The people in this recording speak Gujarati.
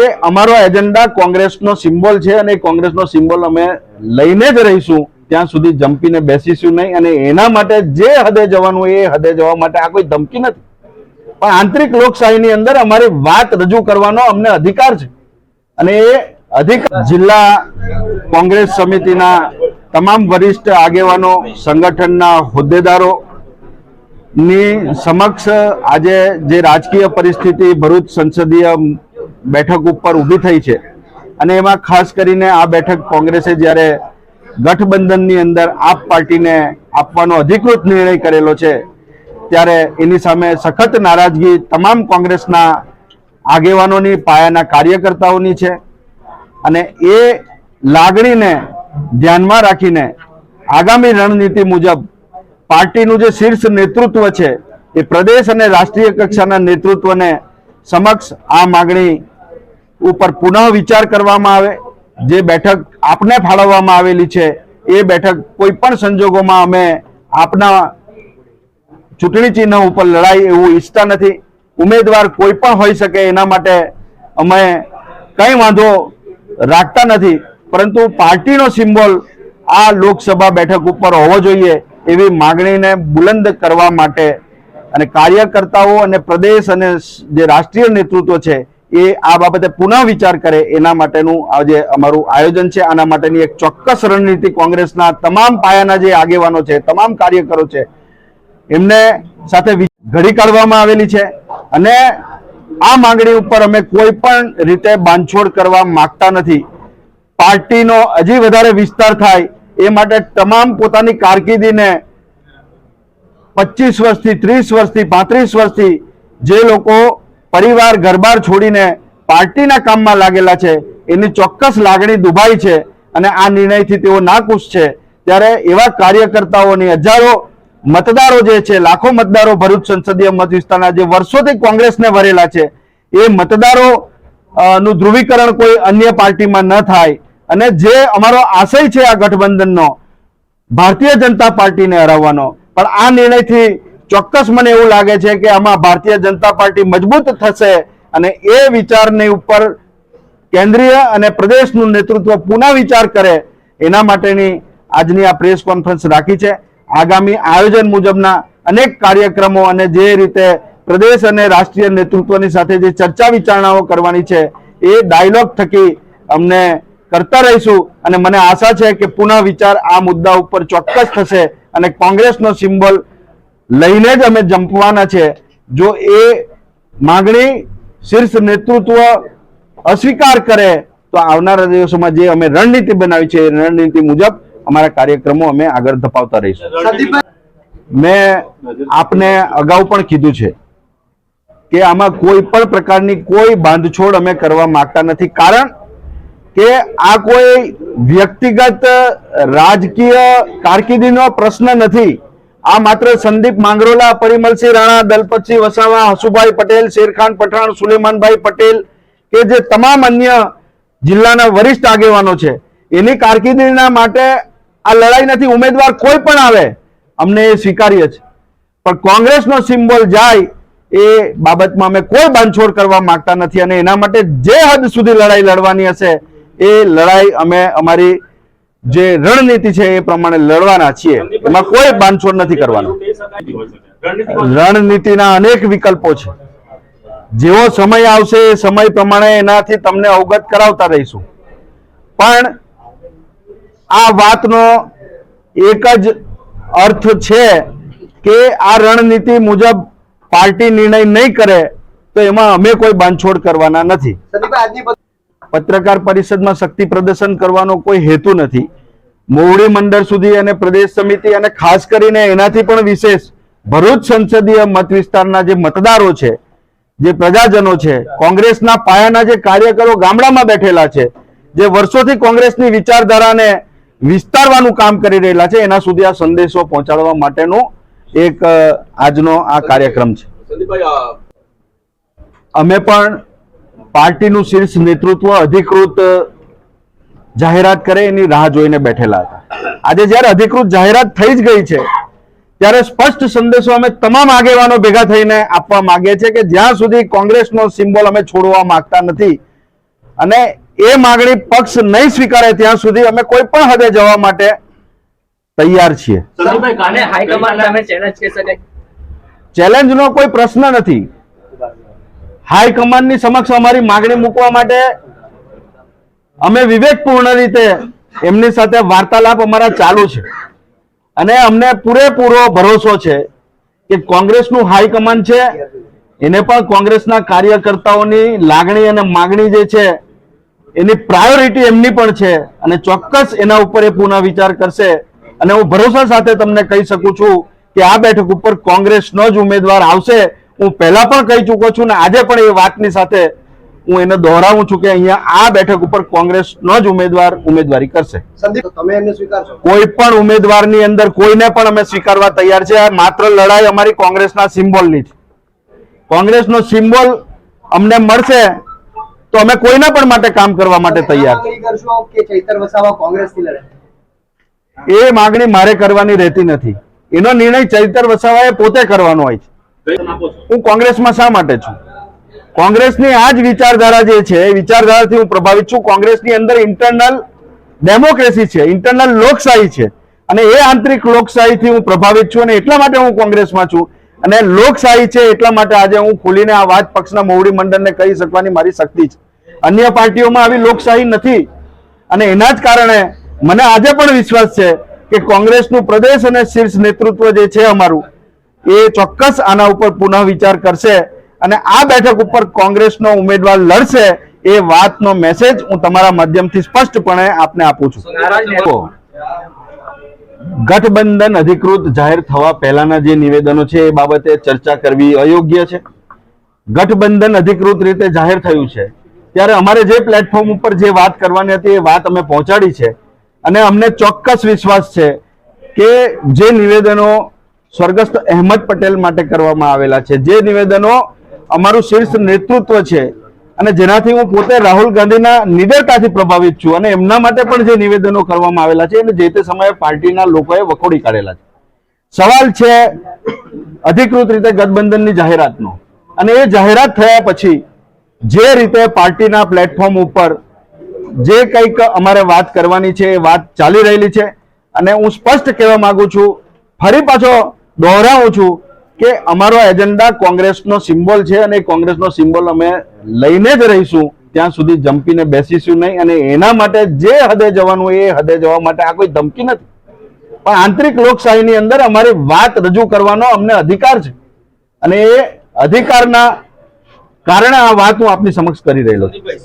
કે અમારો એજન્ડા કોંગ્રેસનો સિમ્બોલ છે અને કોંગ્રેસનો સિમ્બોલ અમે લઈને જ રહીશું. ત્યાં સુધી જંપીને બેસીશું નહીં અને એના માટે જે હદે જવાનું એ હદે જવા માટે આ કોઈ ધમકી નથી. પણ આંતરિક લોકશાહીની અંદર અમારી વાત રજૂ કરવાનો અમને અધિકાર છે. અને એ અધિકાર જિલ્લા કોંગ્રેસ સમિતિના તમામ વરિષ્ઠ આગેવાનો, સંગઠનના હોદ્દેદારો ની સમક્ષ આજે જે રાજકીય પરિસ્થિતિ ભરૂચ સંસદીય બેઠક ઉપર ઊભી થઈ છે. અને એમાં ખાસ કરીને આ બેઠક કોંગ્રેસે જ્યારે ગઠબંધનની અંદર આપ પાર્ટીને આપવાનો અધિકૃત નિર્ણય કરેલો છે, ત્યારે એની સામે સખત નારાજગી તમામ કોંગ્રેસના આગેવાનોની, પાયાના કાર્યકર્તાઓની છે. અને એ લાગણીને ધ્યાનમાં રાખીને આગામી રણનીતિ મુજબ પાર્ટીનું જે શીર્ષ નેતૃત્વ છે, એ પ્રદેશ અને રાષ્ટ્રીય કક્ષાના નેતૃત્વને સમક્ષ આ માગણી ઉપર પુનઃ વિચાર કરવામાં આવે. જે બેઠક આપને ફાળવવામાં આવેલી છે, એ બેઠક કોઈ પણ સંજોગોમાં અમે આપના ચૂંટણી ચિહ્ન ઉપર લડાઈ એવું ઈચ્છતા નથી. ઉમેદવાર કોઈ પણ હોઈ શકે એના માટે અમે કંઈ વાંધો રાખતા નથી. પરંતુ પાર્ટીનો સિમ્બોલ આ લોકસભા બેઠક ઉપર હોવો જોઈએ એવી માગણીને બુલંદ કરવા માટે અને કાર્યકર્તાઓ અને પ્રદેશ અને જે રાષ્ટ્રીય નેતૃત્વ છે, એ આ બાબતે પુનઃ વિચાર કરે એના માટેનું આજે અમારું આયોજન છે. આના માટેની એક ચોક્કસ રણનીતિ કોંગ્રેસના તમામ પાયાના જે આગેવાનો છે, તમામ કાર્યકરો છે, એમને સાથે ઘડી કાઢવામાં આવેલી છે. અને આ માંગણી ઉપર અમે કોઈ પણ રીતે બાંધછોડ કરવા માંગતા નથી. પાર્ટીનો હજી વધારે વિસ્તાર થાય એ માટે તમામ પોતાની કારકિર્દીને પચીસ વર્ષથી, ત્રીસ વર્ષથી, પાંત્રીસ વર્ષથી જે લોકો પરિવાર ઘરબાર છોડીને પાર્ટીના કામમાં લાગેલા છે, એની ચોક્કસ લાગણી દુભાઈ છે અને આ નિર્ણયથી તેઓ નાખુશ છે. ત્યારે એવા કાર્યકર્તાઓની હજારો મતદારો જે છે, લાખો મતદારો ભરૂચ સંસદીય મત વિસ્તારના જે વર્ષોથી કોંગ્રેસને વરેલા છે, એ મતદારો નું ધ્રુવીકરણ કોઈ અન્ય પાર્ટીમાં ન થાય. અને જે અમારો આશય છે આ ગઠબંધનનો, ભારતીય જનતા પાર્ટીને હરાવવાનો પણ આ નિર્ણયથી ચોક્કસ મને એવું લાગે છે કે આમાં ભારતીય જનતા પાર્ટી મજબૂત થશે અને એ વિચારની ઉપર કેન્દ્રીય અને પ્રદેશનું નેતૃત્વ પુનઃ વિચાર કરે એના માટેની આજની આ પ્રેસ કોન્ફરન્સ રાખી છે. આગામી આયોજન મુજબના અનેક કાર્યક્રમો અને જે રીતે પ્રદેશ અને રાષ્ટ્રીય નેતૃત્વની સાથે જે ચર્ચા વિચારણાઓ કરવાની છે, એ ડાયલોગ થકી અમને કરતા રહીશું અને મને આશા છે કે પુનઃ વિચાર આ મુદ્દા ઉપર ચોક્કસ થશે. અને કોંગ્રેસનો સિમ્બોલ લઈને જ અમે જંપવાના છે. જો એ માગણી શીર્ષ નેતૃત્વ અસ્વીકાર કરે તો આવનારા દિવસોમાં જે અમે રણનીતિ બનાવી છે એ રણનીતિ મુજબ અમારા કાર્યક્રમો અમે આગળ ધપાવતા રહીશું. મેં આપને અગાઉ પણ કીધું છે કે આમાં કોઈ પણ પ્રકારની કોઈ બાંધછોડ અમે કરવા માંગતા નથી. કારણ કે આ કોઈ વ્યક્તિગત રાજકીય કારકિર્દીનો પ્રશ્ન નથી. આ માત્ર સંદીપ માંગરોલા, પરિમલસિંહ રાણા, દલપતસિંહ વસાવા, હસુભાઈ પટેલ, શેરખાન પઠાણ, સુલેમાનભાઈ પટેલ કે જે તમામ અન્ય જિલ્લાના વરિષ્ઠ આગેવાનો છે. એની કારકિર્દીના માટે આ લડાઈ નથી, ઉમેદવાર કોઈ પણ આવે, અમને એ સ્વીકાર્ય છે. પણ કોંગ્રેસનો સિમ્બોલ જાય, એ બાબતમાં અમે કોઈ બાંધછોડ કરવા માંગતા નથી અને એના માટે જે હદ સુધી લડાઈ લડવાની હશે એ લડાઈ અમે અમારી જે રણનીતિ છે એ પ્રમાણે લડવાના છીએ. એમાં કોઈ બાંધછોડ નથી કરવાનો. રણનીતિના અનેક વિકલ્પો છે. જેવો સમય આવશે એ સમય પ્રમાણે એનાથી તમને અવગત કરાવતા રહીશું. પણ આ વાતનો એક જ અર્થ છે કે આ રણનીતિ મુજબ પાર્ટી નિર્ણય નહીં કરે તો એમાં અમે કોઈ બાંધછોડ કરવાના નથી. પત્રકાર પરિષદમાં શક્તિ પ્રદર્શન કરવાનો કોઈ હેતુ નથી. મોવડી મંડળ સુધી અને પ્રદેશ સમિતિ અને ખાસ કરીને એનાથી પણ વિશેષ ભરૂચ સંસદીય મત વિસ્તારના જે મતદારો છે જે પ્રજાજનો છે કોંગ્રેસના પાયાના જે કાર્યકરો ગામડામાં બેઠેલા છે જે વર્ષોથી કોંગ્રેસની વિચારધારાને વિસ્તારવાનું કામ કરી રહેલા છે એના સુધી આ સંદેશો પહોંચાડવા માટેનો એક આજનો આ કાર્યક્રમ છે. અમે પણ પાર્ટીનું શીર્ષ નેતૃત્વ અધિકૃત જાહેરાત કરે એની રાહ જોઈને બેઠેલા હતા. આજે જ્યારે અધિકૃત જાહેરાત થઈ જ ગઈ છે ત્યારે સ્પષ્ટ સંદેશો અમે તમામ આગેવાનો ભેગા થઈને આપવા માંગીએ છીએ કે જ્યાં સુધી કોંગ્રેસનો સિમ્બોલ અમે છોડવા માંગતા નથી અને એ માગણી પક્ષ નહીં સ્વીકારે ત્યાં સુધી અમે કોઈ પણ હદે જવા માટે તૈયાર છીએ. ચેલેન્જ નો ચેલેન્જનો કોઈ પ્રશ્ન નથી. હાઈકમાન્ડની સમક્ષ અમારી માગણી મૂકવા માટે અમે વિવેકપૂર્ણ રીતે એમની સાથે વાર્તાલાપ અમારા ચાલુ છે. અને અમને પૂરેપૂરો ભરોસો છે કે કોંગ્રેસનું હાઈકમાન્ડ છે. એને પણ કોંગ્રેસના કાર્યકર્તાઓની લાગણી અને માગણી જે છે, એની પ્રાયોરિટી એમની પણ છે અને ચોક્કસ એના ઉપર એ પુનઃ વિચાર કરશે. અને હું ભરોસા સાથે તમને કહી શકું છું કે આ બેઠક ઉપર કોંગ્રેસનો જ ઉમેદવાર આવશે. હું પહેલા પણ કહી ચૂક્યો છું ને આજે પણ એ વાતની સાથે હું એને દોહરાવું છું કે અહીંયા આ બેઠક ઉપર કોંગ્રેસનો જ ઉમેદવાર ઉમેદવારી કરશે. તમે એમને સ્વીકારશો? કોઈ પણ ઉમેદવારની અંદર કોઈને પણ અમે સ્વીકારવા તૈયાર છે. આ માત્ર લડાઈ અમારી કોંગ્રેસના સિમ્બોલની છે કોંગ્રેસનો સિમ્બોલ અમને મળશે તો અમે કોઈના પણ માટે કામ કરવા માટે તૈયાર એ માગણી મારે કરવાની રહેતી નથી. એનો નિર્ણય ચૈતર વસાવાએ પોતે કરવાનો હોય છે. હું કોંગ્રેસમાં શા માટે છું? કોંગ્રેસની આ જ વિચારધારા જે છે, એ વિચારધારાથી હું પ્રભાવિત છું. કોંગ્રેસની અંદર ઇન્ટરનલ ડેમોક્રેસી છે ઇન્ટરનલ લોકશાહી છે. અને એ આંતરિક લોકશાહીથી હું પ્રભાવિત છું અને એટલા માટે હું કોંગ્રેસમાં છું. અને લોકશાહી છે એટલા માટે આજે હું ખુલીને આ વાત પક્ષના મોવડી મંડળને કહી શકવાની મારી શક્તિ છે. અન્ય પાર્ટીઓમાં આવી લોકશાહી નથી. અને એના જ કારણે મને આજે પણ વિશ્વાસ છે કે કોંગ્રેસનું પ્રદેશ અને શીર્ષ નેતૃત્વ જે છે અમારું એ ચોક્કસ આના ઉપર પુનઃ વિચાર કરશે અને આ બેઠક ઉપર કોંગ્રેસનો ઉમેદવાર લડશે એ વાતનો મેસેજ હું તમારા માધ્યમથી સ્પષ્ટપણે આપને આપું છું. ગઠબંધન અધિકૃત જાહેર થવા પહેલાના જે નિવેદનો છે એ બાબતે ચર્ચા કરવી અયોગ્ય છે. ગઠબંધન અધિકૃત રીતે જાહેર થયું છે. ત્યારે અમારે જે પ્લેટફોર્મ ઉપર જે વાત કરવાની હતી એ વાત અમે પહોંચાડી છે. અને અમને ચોક્કસ વિશ્વાસ છે કે જે નિવેદનો સ્વર્ગસ્થ અહેમદ પટેલ માટે કરવામાં આવેલા છે. જે નિવેદનો અમારું શીર્ષ નેતૃત્વ છે અને જેનાથી હું પોતે રાહુલ ગાંધીના નિડરતાથી પ્રભાવિત છું અને એમના માટે પણ જે નિવેદનો કરવામાં આવેલા છે એને જે તે સમયે પાર્ટીના લોકોએ વખોડી કાઢેલા છે. સવાલ છે અધિકૃત રીતે ગઠબંધનની જાહેરાતનો. અને એ જાહેરાત થયા પછી જે રીતે પાર્ટીના પ્લેટફોર્મ ઉપર જે કંઈક અમારે વાત કરવાની છે એ વાત ચાલી રહેલી છે અને હું સ્પષ્ટ કહેવા માંગુ છું, ફરી પાછો દોહરાવું છું કે અમારો એજન્ડા કોંગ્રેસનો સિમ્બોલ છે અને કોંગ્રેસનો સિમ્બોલ અમે લઈને જ રહીશું. ત્યાં સુધી જંપીને બેસીશું નહીં અને એના માટે જે હદે જવાનું એ હદે જવા માટે આ કોઈ ધમકી નથી. પણ આંતરિક લોકશાહીની અંદર અમારી વાત રજૂ કરવાનો અમને અધિકાર છે. અને એ અધિકારના કારણે આ વાત હું આપની સમક્ષ કરી રહેલો છું.